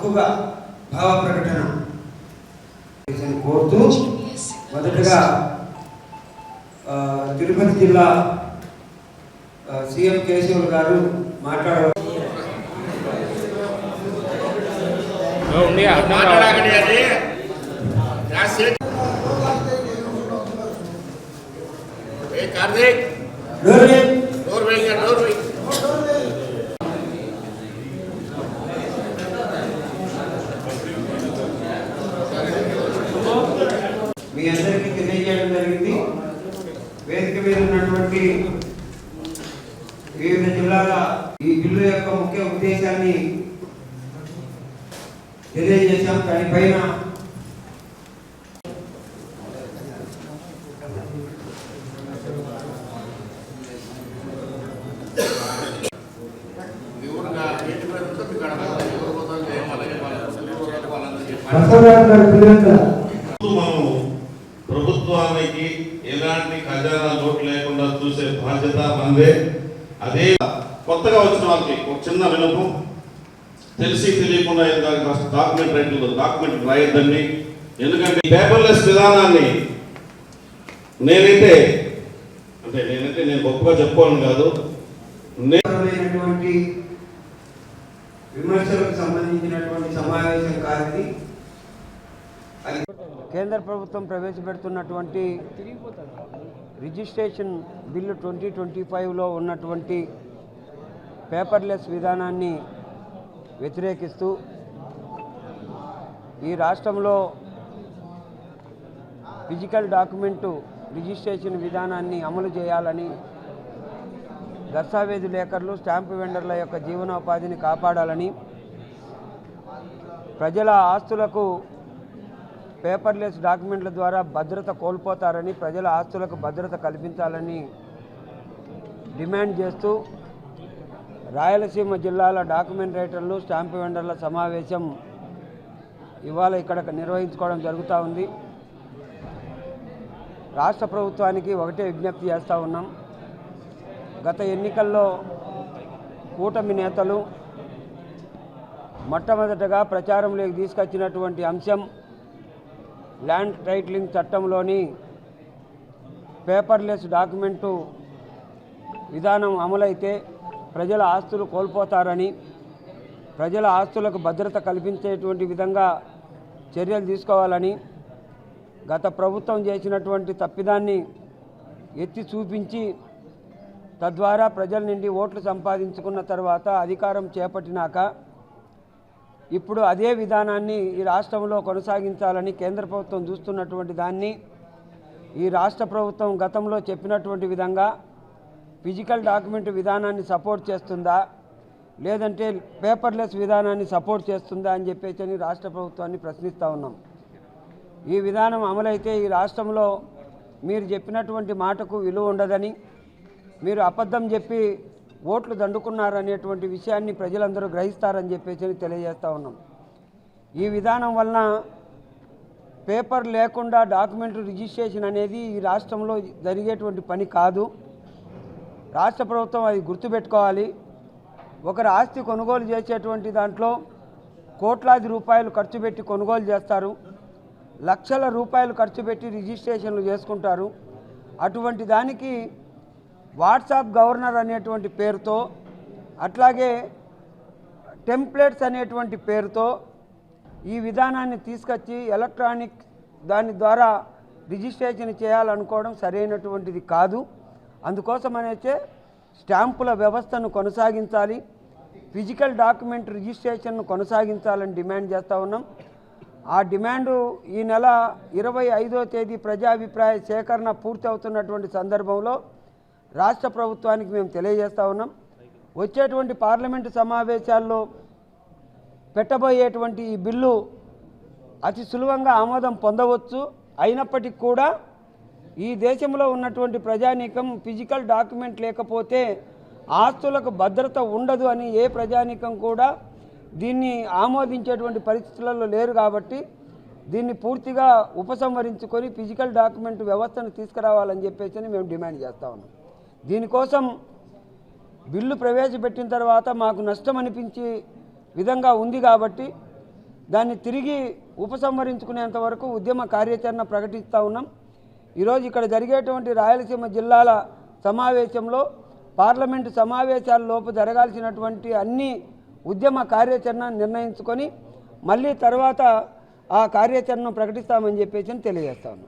హక్కుగా భావ ప్రకటన కోరుతూ మొదటగా తిరుపతి జిల్లా సీఎం కేశవులు గారు మాట్లాడ కార్తీక్? ఉన్నటువంటి వివిధ జిల్లాల ఈ బిల్లు యొక్క ముఖ్య ఉద్దేశాన్ని తెలియజేశాం. దానిపైన ప్రభుత్వానికి ఎలాంటి ఖజానా లోటు లేకుండా చూసే బాధ్యత మనదే. అదే కొత్తగా వచ్చిన వాళ్ళకి ఒక చిన్న వినపం తెలిసి తెలియకుండా డాక్యుమెంట్ రైట్లు డాక్యుమెంట్ రాయొద్దండి. ఎందుకంటే పేపర్లెస్ విధానాన్ని నేనైతే అంటే నేనైతే నేను గొప్పగా చెప్పుకోవాలని కాదు. విమర్శలకు సంబంధించినటువంటి సమావేశం కాదు కేంద్ర ప్రభుత్వం ప్రవేశపెడుతున్నటువంటి రిజిస్ట్రేషన్ బిల్లు ట్వంటీ ట్వంటీ ఫైవ్లో ఉన్నటువంటి పేపర్లెస్ విధానాన్ని వ్యతిరేకిస్తూ ఈ రాష్ట్రంలో ఫిజికల్ డాక్యుమెంటు రిజిస్ట్రేషన్ విధానాన్ని అమలు చేయాలని దస్తావేజు లేఖర్లు స్టాంపు వెండర్ల యొక్క జీవనోపాధిని కాపాడాలని ప్రజల ఆస్తులకు పేపర్లెస్ డాక్యుమెంట్ల ద్వారా భద్రత కోల్పోతారని ప్రజల ఆస్తులకు భద్రత కల్పించాలని డిమాండ్ చేస్తూ రాయలసీమ జిల్లాల డాక్యుమెంట్ రైటర్లు స్టాంపు వెండర్ల సమావేశం ఇవాళ ఇక్కడ నిర్వహించుకోవడం జరుగుతూ ఉంది. రాష్ట్ర ప్రభుత్వానికి ఒకటే విజ్ఞప్తి చేస్తూ ఉన్నాం. గత ఎన్నికల్లో కూటమి నేతలు మొట్టమొదటగా ప్రచారంలోకి తీసుకొచ్చినటువంటి అంశం ల్యాండ్ టైటిలింగ్ చట్టంలోని పేపర్లెస్ డాక్యుమెంటు విధానం అమలైతే ప్రజల ఆస్తులు కోల్పోతారని ప్రజల ఆస్తులకు భద్రత కల్పించేటువంటి విధంగా చర్యలు తీసుకోవాలని గత ప్రభుత్వం చేసినటువంటి తప్పిదాన్ని ఎత్తి చూపించి తద్వారా ప్రజల నుండి ఓట్లు సంపాదించుకున్న తర్వాత అధికారం చేపట్టినాక ఇప్పుడు అదే విధానాన్ని ఈ రాష్ట్రంలో కొనసాగించాలని కేంద్ర ప్రభుత్వం చూస్తున్నటువంటి దాన్ని ఈ రాష్ట్ర ప్రభుత్వం గతంలో చెప్పినటువంటి విధంగా ఫిజికల్ డాక్యుమెంట్ విధానాన్ని సపోర్ట్ చేస్తుందా లేదంటే పేపర్లెస్ విధానాన్ని సపోర్ట్ చేస్తుందా అని చెప్పేసి అని రాష్ట్ర ప్రభుత్వాన్ని ప్రశ్నిస్తూ ఉన్నాం. ఈ విధానం అమలైతే ఈ రాష్ట్రంలో మీరు చెప్పినటువంటి మాటకు విలువ ఉండదని మీరు అబద్ధం చెప్పి ఓట్లు దండుకున్నారనేటువంటి విషయాన్ని ప్రజలందరూ గ్రహిస్తారని చెప్పేసి తెలియజేస్తూ ఉన్నాం. ఈ విధానం వలన పేపర్ లేకుండా డాక్యుమెంట్ రిజిస్ట్రేషన్ అనేది ఈ రాష్ట్రంలో జరిగేటువంటి పని కాదు. రాష్ట్ర ప్రభుత్వం అది గుర్తుపెట్టుకోవాలి. ఒకరి ఆస్తి కొనుగోలు చేసేటువంటి దాంట్లో కోట్లాది రూపాయలు ఖర్చు పెట్టి కొనుగోలు చేస్తారు. లక్షల రూపాయలు ఖర్చు పెట్టి రిజిస్ట్రేషన్లు చేసుకుంటారు. అటువంటి దానికి వాట్సాప్ గవర్నర్ అనేటువంటి పేరుతో అట్లాగే టెంప్లెట్స్ అనేటువంటి పేరుతో ఈ విధానాన్ని తీసుకొచ్చి ఎలక్ట్రానిక్ దాని ద్వారా రిజిస్ట్రేషన్ చేయాలనుకోవడం సరైనటువంటిది కాదు. అందుకోసమనైతే స్టాంపుల వ్యవస్థను కొనసాగించాలి. ఫిజికల్ డాక్యుమెంట్ రిజిస్ట్రేషన్ను కొనసాగించాలని డిమాండ్ చేస్తూ ఉన్నాం. ఆ డిమాండు ఈ నెల ఇరవై ఐదో తేదీ ప్రజాభిప్రాయ సేకరణ పూర్తి అవుతున్నటువంటి సందర్భంలో రాష్ట్ర ప్రభుత్వానికి మేము తెలియజేస్తా ఉన్నాం. వచ్చేటువంటి పార్లమెంటు సమావేశాల్లో పెట్టబోయేటువంటి ఈ బిల్లు అతి సులభంగా ఆమోదం పొందవచ్చు. అయినప్పటికీ కూడా ఈ దేశంలో ఉన్నటువంటి ప్రజానీకం ఫిజికల్ డాక్యుమెంట్ లేకపోతే ఆస్తులకు భద్రత ఉండదు అని ఏ ప్రజానీకం కూడా దీన్ని ఆమోదించేటువంటి పరిస్థితులలో లేరు కాబట్టి దీన్ని పూర్తిగా ఉపసంహరించుకొని ఫిజికల్ డాక్యుమెంట్ వ్యవస్థను తీసుకురావాలని చెప్పేసి అని మేము డిమాండ్ చేస్తా ఉన్నాం. దీనికోసం బిల్లు ప్రవేశపెట్టిన తర్వాత మాకు నష్టం అనిపించి విధంగా ఉంది కాబట్టి దాన్ని తిరిగి ఉపసంహరించుకునేంత వరకు ఉద్యమ కార్యాచరణ ప్రకటిస్తూ ఉన్నాం. ఈరోజు ఇక్కడ జరిగేటువంటి రాయలసీమ జిల్లాల సమావేశంలో పార్లమెంటు సమావేశాల లోపు జరగాల్సినటువంటి అన్ని ఉద్యమ కార్యాచరణ నిర్ణయించుకొని మళ్ళీ తర్వాత ఆ కార్యాచరణను ప్రకటిస్తామని చెప్పేసి తెలియజేస్తాను